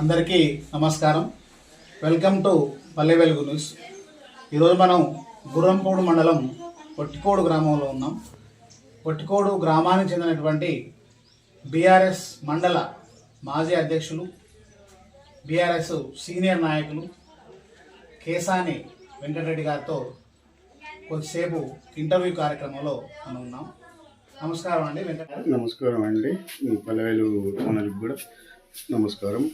అందరికీ నమస్కారం. Welcome to Palle Velugu news ఈరోజు మనం గుర్రంపూడు మండలం పొట్టికోడు గ్రామంలో ఉన్నాం. పొట్టికోడు గ్రామానికి చెందినటువంటి బీఆర్ఎస్ మండల మాజీ అధ్యక్షులు బీఆర్ఎస్ సీనియర్ నాయకులు కేసాని వెంకటరెడ్డి గారితో కొద్దిసేపు ఇంటర్వ్యూ కార్యక్రమంలో మనం ఉన్నాం. నమస్కారం అండి వెంకట నమస్కారం అండి. పల్లెవేలు ఛానల్కి కూడా నమస్కారం.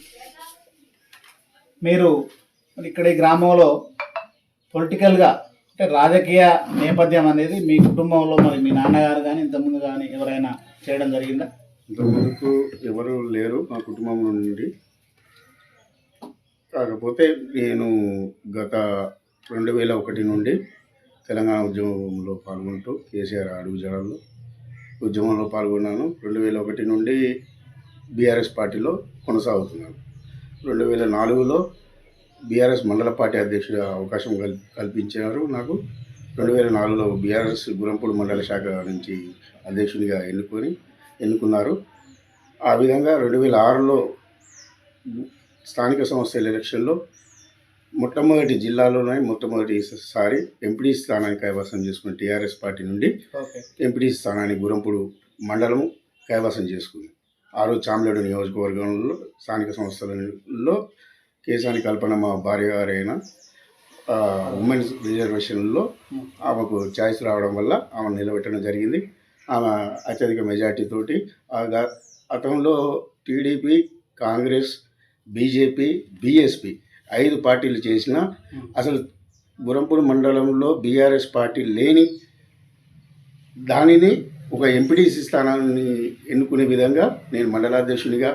మీరు ఇక్కడ ఈ గ్రామంలో పొలిటికల్గా అంటే రాజకీయ నేపథ్యం అనేది మీ కుటుంబంలో మరి మీ నాన్నగారు కానీ ఇంతకుముందు కానీ ఎవరైనా చేయడం జరిగిందా? ఇంతకుముందుకు ఎవరు లేరు మా కుటుంబం నుండి. కాకపోతే నేను గత రెండు వేల ఒకటి నుండి తెలంగాణ ఉద్యమంలో పాల్గొంటూ కేసీఆర్ అడుగు జడల్లో ఉద్యమంలో పాల్గొన్నాను. రెండు వేల ఒకటి నుండి బీఆర్ఎస్ పార్టీలో కొనసాగుతున్నాను. రెండు వేల నాలుగులో బీఆర్ఎస్ మండల పార్టీ అధ్యక్షుడిగా అవకాశం కల్ కల్పించారు నాకు. రెండు వేల నాలుగులో బీఆర్ఎస్ గురంపూడి మండల శాఖ నుంచి అధ్యక్షునిగా ఎన్నుకొని ఎన్నుకున్నారు. ఆ విధంగా రెండు వేల ఆరులో స్థానిక సంస్థల ఎలక్షన్లో మొట్టమొదటి జిల్లాలోనే మొట్టమొదటిసారి ఎంపీడీ స్థానాన్ని కైవసం చేసుకున్న టీఆర్ఎస్ పార్టీ నుండి ఎంపీడీ స్థానాన్ని గురంపూడు మండలం కైవసం చేసుకుంది. ఆరు రోజు చామలేడు నియోజకవర్గంలో స్థానిక సంస్థలలో కేశాని కల్పన మా భార్య గారైన ఉమెన్స్ రిజర్వేషన్లో ఆమెకు ఛాయిస్ రావడం వల్ల ఆమె నిలబెట్టడం జరిగింది. ఆమె అత్యధిక మెజార్టీ తోటి ఆ గతంలో టీడీపీ కాంగ్రెస్ బీజేపీ బీఎస్పీ ఐదు పార్టీలు చేసిన అసలు గురంపూడి మండలంలో బీఆర్ఎస్ పార్టీ లేని దానిని ఒక ఎంపీటీసీ స్థానాన్ని ఎన్నుకునే విధంగా నేను మండలాధ్యక్షునిగా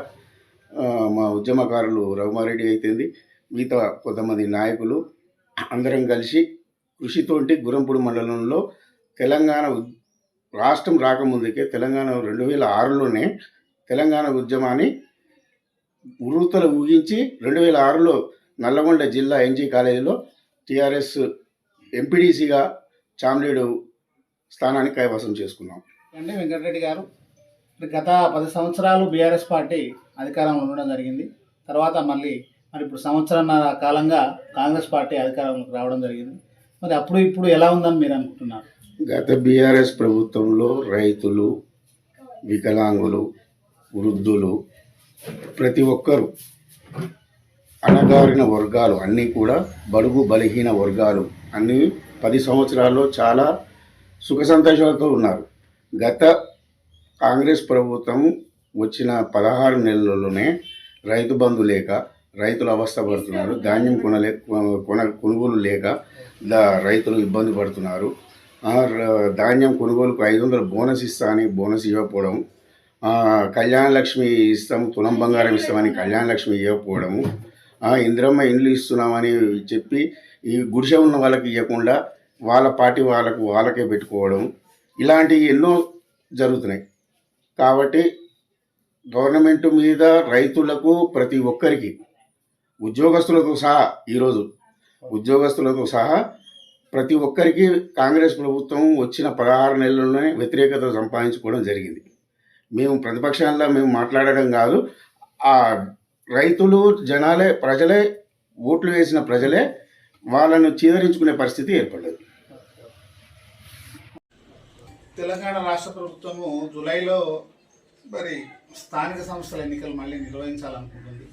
మా ఉద్యమకారులు రఘుమారెడ్డి అయితేంది మిగతా కొంతమంది నాయకులు అందరం కలిసి కృషితోటి గురంపూడి మండలంలో తెలంగాణ రాష్ట్రం రాకముందుకే తెలంగాణ రెండు వేల ఆరులోనే తెలంగాణ ఉద్యమాన్ని ఉరుతలు ఊగించి రెండు వేల ఆరులో నల్లగొండ జిల్లా ఎన్జీ కాలేజీలో టీఆర్ఎస్ ఎంపీడీసీగా చామ్లేడు స్థానాన్ని కైవసం చేసుకున్నాం. అంటే వెంకటరెడ్డి గారు. గత పది సంవత్సరాలు బీఆర్ఎస్ పార్టీ అధికారంలో ఉండడం జరిగింది. తర్వాత మళ్ళీ మరి ఇప్పుడు సంవత్సరంన్నర కాలంగా కాంగ్రెస్ పార్టీ అధికారంలోకి రావడం జరిగింది. మరి అప్పుడు ఇప్పుడు ఎలా ఉందని మీరు అనుకుంటున్నారు? గత బీఆర్ఎస్ ప్రభుత్వంలో రైతులు వికలాంగులు వృద్ధులు ప్రతి ఒక్కరూ అణగారిన వర్గాలు అన్నీ కూడా బడుగు బలహీన వర్గాలు. అన్నీ పది సంవత్సరాల్లో చాలా సుఖ సంతోషాలతో ఉన్నారు. గత కాంగ్రెస్ ప్రభుత్వం వచ్చిన పదహారు నెలల్లోనే రైతు బంధు లేక రైతులు అవస్థ పడుతున్నారు ధాన్యం కొనలే కొన కొనుగోలు లేక రైతులు ఇబ్బంది పడుతున్నారు. ధాన్యం కొనుగోలుకు ఐదు వందలు బోనస్ ఇస్తా అని బోనస్ ఇవ్వకపోవడం కళ్యాణలక్ష్మి కళ్యాణ లక్ష్మి ఇస్తాము తులం బంగారం ఇస్తామని కళ్యాణ లక్ష్మి ఇవ్వకపోవడము ఇందిరమ్మ ఇండ్లు ఇస్తున్నామని చెప్పి ఈ గుడిసె ఉన్న వాళ్ళకి ఇవ్వకుండా వాళ్ళ పార్టీ వాళ్ళకు వాళ్ళకే పెట్టుకోవడం ఇలాంటివి ఎన్నో జరుగుతున్నాయి. కాబట్టి గవర్నమెంట్ మీద రైతులకు ప్రతి ఒక్కరికి ఉద్యోగస్తులతో సహా ఈరోజు ఉద్యోగస్తులతో సహా ప్రతి ఒక్కరికి కాంగ్రెస్ ప్రభుత్వం వచ్చిన పదహారు నెలల్లోనే వ్యతిరేకత సంపాదించుకోవడం జరిగింది. మేము ప్రతిపక్షాల్లో మేము మాట్లాడడం కాదు ఆ రైతులు జనాలే ప్రజలే ఓట్లు వేసిన ప్రజలే వాళ్ళను చీదరించుకునే పరిస్థితి ఏర్పడలేదు. తెలంగాణ రాష్ట్ర ప్రభుత్వము జూలైలో మరి స్థానిక సంస్థల ఎన్నికలు మళ్ళీ నిర్వహించాలనుకుంటుంది.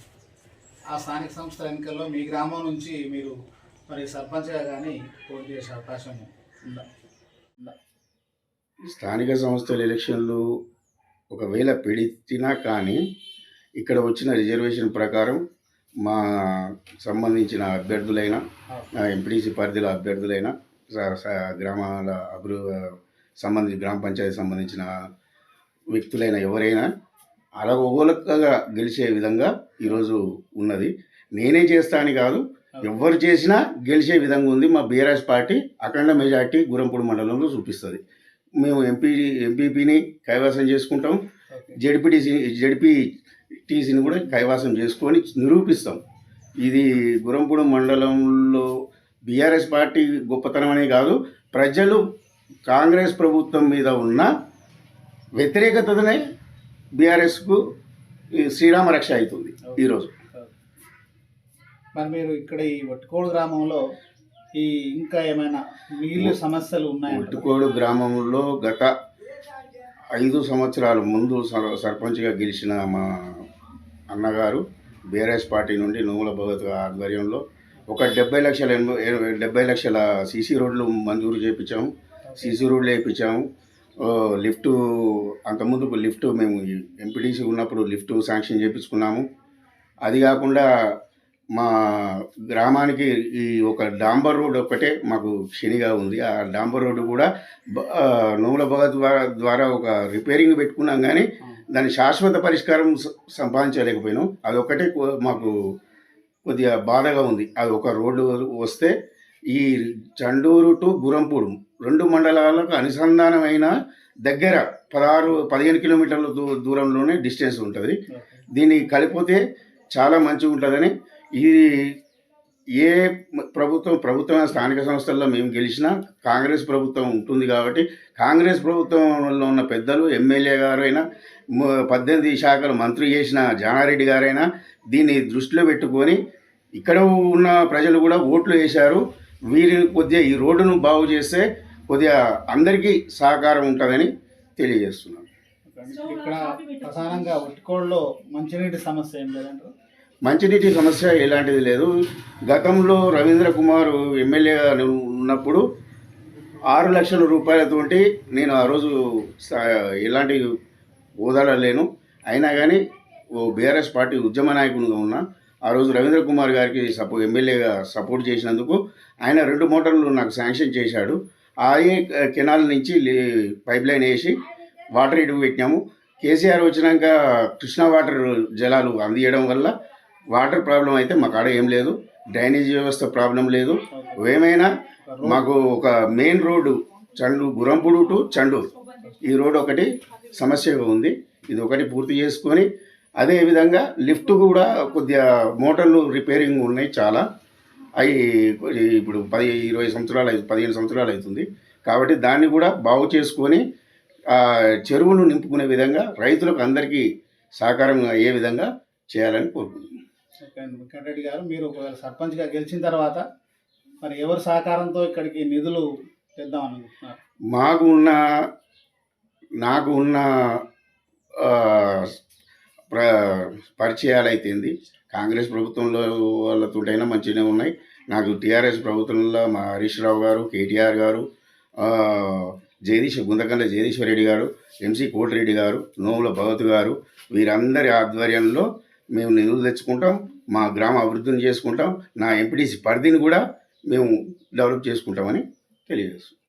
ఆ స్థానిక సంస్థల ఎన్నికల్లో మీ గ్రామం నుంచి మీరు మరి సర్పంచ్గా కానీ పోటీ చేసే అవకాశం ఉందా? స్థానిక సంస్థల ఎలక్షన్లు ఒకవేళ పెడితినా కానీ ఇక్కడ వచ్చిన రిజర్వేషన్ ప్రకారం మా సంబంధించిన అభ్యర్థులైన ఎంపీటీసీ పరిధిలో అభ్యర్థులైన గ్రామాల అభివృ సంబంధించి గ్రామ పంచాయతీ సంబంధించిన వ్యక్తులైన ఎవరైనా అలగోలకగా గెలిచే విధంగా ఈరోజు ఉన్నది. నేనే చేస్తా అని కాదు ఎవరు చేసినా గెలిచే విధంగా ఉంది. మా బీఆర్ఎస్ పార్టీ అఖండ మెజార్టీ గురంపూడి మండలంలో చూపిస్తుంది. మేము ఎంపీ ఎంపీపీని కైవసం చేసుకుంటాం. జడ్పీటీసీ జడ్పీ టీసీని కూడా కైవాసం చేసుకొని నిరూపిస్తాం. ఇది గురంపూడి మండలంలో బీఆర్ఎస్ పార్టీ గొప్పతనం అనే కాదు ప్రజలు కాంగ్రెస్ ప్రభుత్వం మీద ఉన్న వ్యతిరేకతనే బీఆర్ఎస్కు శ్రీరామ రక్ష అవుతుంది ఈరోజు. మరి మీరు ఇక్కడ ఈ వట్టుకోడు గ్రామంలో ఈ ఇంకా ఏమైనా నీళ్ళు సమస్యలు ఉన్నాయంట ఒట్టుకోడు గ్రామంలో గత ఐదు సంవత్సరాల ముందు సర్- సర్పంచ్గా గెలిచిన మా అన్నగారు బీఆర్ఎస్ పార్టీ నుండి నూముల భగత్ ఆధ్వర్యంలో ఒక డెబ్బై లక్షల ఎనభై ఎనభై- డెబ్బై లక్షల సీసీ రోడ్లు మంజూరు చేయించాము సీసీ రోడ్లు వేయించాము ఓ, లిఫ్ట్ అంతకుముందు లిఫ్ట్ మేము ఎంపీటీసీ ఉన్నప్పుడు లిఫ్ట్ శాంక్షన్ చేయించుకున్నాము అది కాకుండా మా గ్రామానికి ఈ ఒక డాంబర్ రోడ్ ఒక్కటే మాకు శనిగా ఉంది. ఆ డాంబర్ రోడ్డు కూడా నూముల భగత్ ద్వారా ఒక రిపేరింగ్ పెట్టుకున్నాం కానీ దాని శాశ్వత పరిష్కారం సంపాదించలేకపోయినాం. అదొక్కటే మాకు కొద్దిగా బాధగా ఉంది. అది ఒక రోడ్డు వస్తే ఈ చండూరు టు గురంపూడు రెండు మండలాలకు అనుసంధానమైన దగ్గర పదహారు పదిహేను కిలోమీటర్ల దూ దూరంలోనే డిస్టెన్స్ ఉంటుంది. దీన్ని కలిపితే చాలా మంచిగా ఉంటుందని ఈ ఏ ప్రభుత్వం ప్రభుత్వం స్థానిక సంస్థల్లో మేము గెలిచినా కాంగ్రెస్ ప్రభుత్వం ఉంటుంది కాబట్టి కాంగ్రెస్ ప్రభుత్వంలో ఉన్న పెద్దలు ఎమ్మెల్యే గారైనా పద్దెనిమిది శాఖలు మంత్రి చేసిన జానారెడ్డి గారైనా దీన్ని దృష్టిలో పెట్టుకొని ఇక్కడ ఉన్న ప్రజలు కూడా ఓట్లు వేశారు. వీరి కొద్దిగా ఈ రోడ్డును బాగు చేస్తే కొద్దిగా అందరికీ సహకారం ఉంటుందని తెలియజేస్తున్నాను. ఇక్కడ ప్రధానంగా వట్టుకోడులో మంచినీటి సమస్య ఏం లేదంటారు? మంచినీటి సమస్య ఎలాంటిది లేదు. గతంలో రవీంద్ర కుమార్ ఎమ్మెల్యేగా ఉన్నప్పుడు ఆరు లక్షల రూపాయలతోటి నేను ఆ రోజు ఎలాంటి హోదాలో లేను. అయినా కానీ ఓ బీఆర్ఎస్ పార్టీ ఉద్యమ నాయకునిగా ఉన్నా ఆ రోజు రవీంద్ర కుమార్ గారికి సపో ఎమ్మెల్యేగా సపోర్ట్ చేసినందుకు ఆయన రెండు మోటార్లు నాకు శాంక్షన్ చేశాడు. ఆ కెనాల్ నుంచి పైప్ లైన్ వేసి వాటర్ ఇటు పెట్టినాము. కేసీఆర్ వచ్చినాక కృష్ణా వాటర్ జలాలు అందియడం వల్ల వాటర్ ప్రాబ్లం అయితే మా కాడ ఏం లేదు. డ్రైనేజ్ వ్యవస్థ ప్రాబ్లం లేదు. ఏమైనా మాకు ఒక main road Chandu Gurampudu to Chandur ఈ రోడ్ ఒకటి సమస్యగా ఉంది. ఇది ఒకటి పూర్తి చేసుకొని అదేవిధంగా లిఫ్ట్ కూడా కొద్దిగా మోటార్లు రిపేరింగ్ ఉన్నాయి చాలా. అవి ఇప్పుడు పది ఇరవై సంవత్సరాలు అయి పదిహేను సంవత్సరాలు అవుతుంది. కాబట్టి దాన్ని కూడా బాగు చేసుకొని ఆ చెరువును నింపుకునే విధంగా రైతులకు అందరికీ సహకారం అయ్యే విధంగా చేయాలని కోరుకుంటున్నాను. వెంకటరెడ్డి గారు మీరు ఒకవేళ సర్పంచ్గా గెలిచిన తర్వాత మరి ఎవరి సహకారంతో ఇక్కడికి నిధులు తెద్దాం అనుకుంటున్నారు? మాకు ఉన్న నాకు ఉన్న ప్ర పరిచయాలు అయితేంది కాంగ్రెస్ ప్రభుత్వంలో వాళ్ళతోటైనా మంచిగానే ఉన్నాయి. నాకు టీఆర్ఎస్ ప్రభుత్వంలో మా హరీష్ రావు గారు కేటీఆర్ గారు ఆ, గుందకండ గుంతకండ జగదీశ్వర్ రెడ్డి గారు ఎంసీ కోటిరెడ్డి గారు నోముల భగత్ గారు వీరందరి ఆధ్వర్యంలో మేము నిధులు తెచ్చుకుంటాం. మా గ్రామ అభివృద్ధిని చేసుకుంటాం. నా ఎంపీటీసీ పరిధిని కూడా మేము డెవలప్ చేసుకుంటామని తెలియజేస్తాం